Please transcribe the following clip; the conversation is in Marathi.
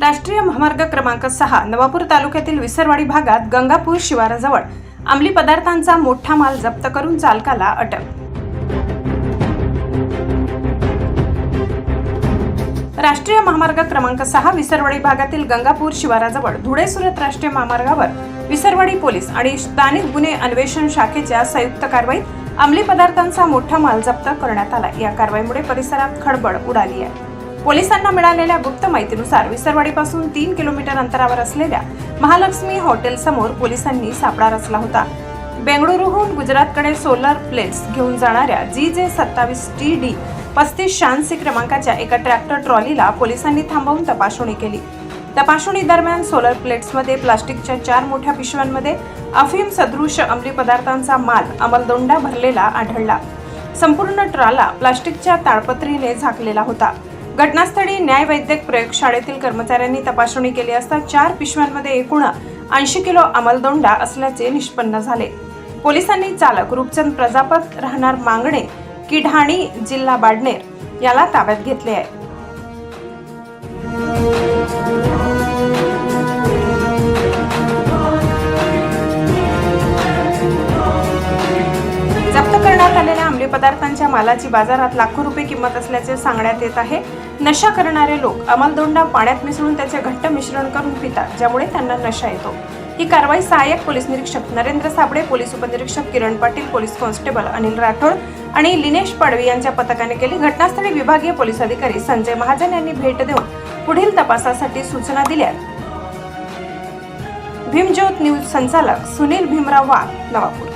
राष्ट्रीय महामार्ग क्रमांक सहा नवापूर तालुक्यातील विसरवाडी भागात गंगापूर शिवाराजवळ अंमली पदार्थांचा मोठा माल जप्त करून चालकाला अटक. राष्ट्रीय महामार्ग क्रमांक सहा विसरवाडी भागातील गंगापूर शिवाराजवळ धुळे सुरत राष्ट्रीय महामार्गावर विसरवाडी पोलीस आणि स्थानिक गुन्हे अन्वेषण शाखेच्या संयुक्त कारवाईत अंमली पदार्थांचा मोठा माल जप्त करण्यात आला. या कारवाईमुळे परिसरात खळबळ उडाली आहे. पोलिसांना मिळालेल्या गुप्त माहितीनुसार विसरवाडीपासून तीन किलोमीटर अंतरावर असलेल्या महालक्ष्मी हॉटेल समोर पोलिसांनी सापळा रचला होता. बेंगळुरूहून गुजरातकडे सोलर प्लेट्स घेऊन जाणाऱ्या जी जे सत्तावीस टी डी पस्तीस शहाऐंशी क्रमांकाच्या एका ट्रॅक्टर ट्रॉलीला पोलिसांनी थांबवून तपासणी केली. तपासणी दरम्यान सोलर प्लेट्समध्ये प्लास्टिकच्या चार मोठ्या पिशव्यांमध्ये अफीम सदृश अंमली पदार्थांचा माल अमलदोंडा भरलेला आढळला. संपूर्ण ट्राला प्लास्टिकच्या ताडपत्रीने झाकलेला होता. घटनास्थळी न्यायवैद्यक प्रयोगशाळेतील कर्मचाऱ्यांनी तपासणी केली असता चार पिशव्यांमध्ये एकूण ऐंशी किलो अमलदोंडा असल्याचे निष्पन्न झाले. पोलिसांनी चालक रूपचंद प्रजापत राहणार मांगणे किढाणी जिल्हा बाडनेर याला ताब्यात घेतले आहे. पदार्थांच्या मालाची बाजारात लाखो रुपये किंमत असल्याचे सांगण्यात येत आहे. नशा करणारे लोक अमलदोंडा पाण्यात मिसळून त्याचे घट्ट मिश्रण करून पितात ज्यामुळे त्यांना नशा येतो. ही कारवाई सहाय्यक पोलीस निरीक्षक नरेंद्र साबळे पोलीस उपनिरीक्षक किरण पाटील पोलीस कॉन्स्टेबल अनिल राठोड आणि लिनेश पाडवी यांच्या पथकाने केली घटनास्थळी विभागीय पोलीस अधिकारी संजय महाजन यांनी भेट देऊन पुढील तपासासाठी सूचना दिल्या. भीमज्योत न्यूज संचालक सुनील भीमराव वाघ नवापूर.